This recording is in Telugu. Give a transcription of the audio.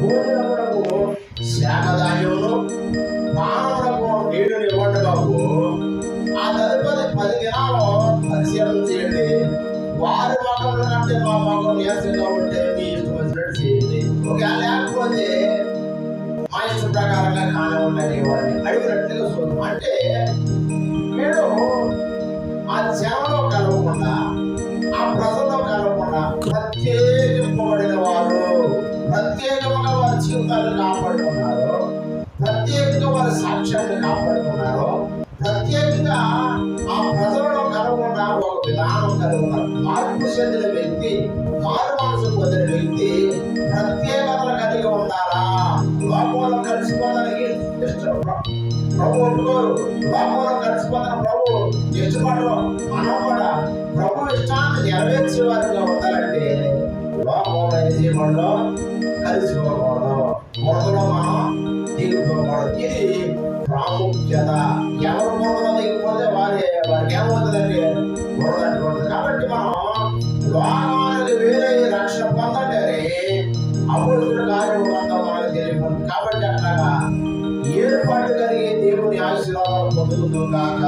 భోజనములకు శాఖదాయులు మానవులకు నీటిని ఇవ్వండి ఆ తదుపరి పది దినాలు పరిశీలన చేయండి వారి మొక్కల కంటే మా మొక్కలు నీరసంగా ఉంటే మీ ఇష్టం వచ్చినట్టు చేయండి ఒకవేళ లేకపోతే మా ఇష్టం ప్రకారంగా కానివ్వండి అడిగినట్లుగా ప్రత్యేకింపబడిన వారు ప్రత్యేకముగా వారి జీవితాన్ని కాపాడుకున్నారు ప్రత్యేకంగా వారి సాక్ష్యాన్ని కాపాడుకున్నారు ప్రత్యేకంగా ఆ ప్రజలలో కలవకుండా ఒక విధానం కలుగున్నారు మార్పు చెందిన వ్యక్తి మారు మనసు పొందిన వ్యక్తి ప్రత్యేకతలు కలిగి ఉండాలా? లోకంలో కలిసిపోవడానికి ఇష్టం. ప్రభు ఒప్పుకోరు లోకంలో కలిసిపోతున్న ప్రభు ఇష్టపడరు మనం జీవనంలో కలిసిపోకూడదు బురదలో మనం దిగిపోకూడదు ఇది ప్రాముఖ్యత ఎవరు బురదలో దిగిపోతే వారి వారికి ఏమవుతుందండి బురద అంటుకుంటుంది కాబట్టి మనం లోకానికి వేరే రక్షణ పొందండి అప్పుడు కార్యం ఉందో మనకు తెలియదు కాబట్టి అట్లాగా ఏర్పాటు కలిగే దేవుని ఆశీర్వాదాలు పొందుకుందాం కాక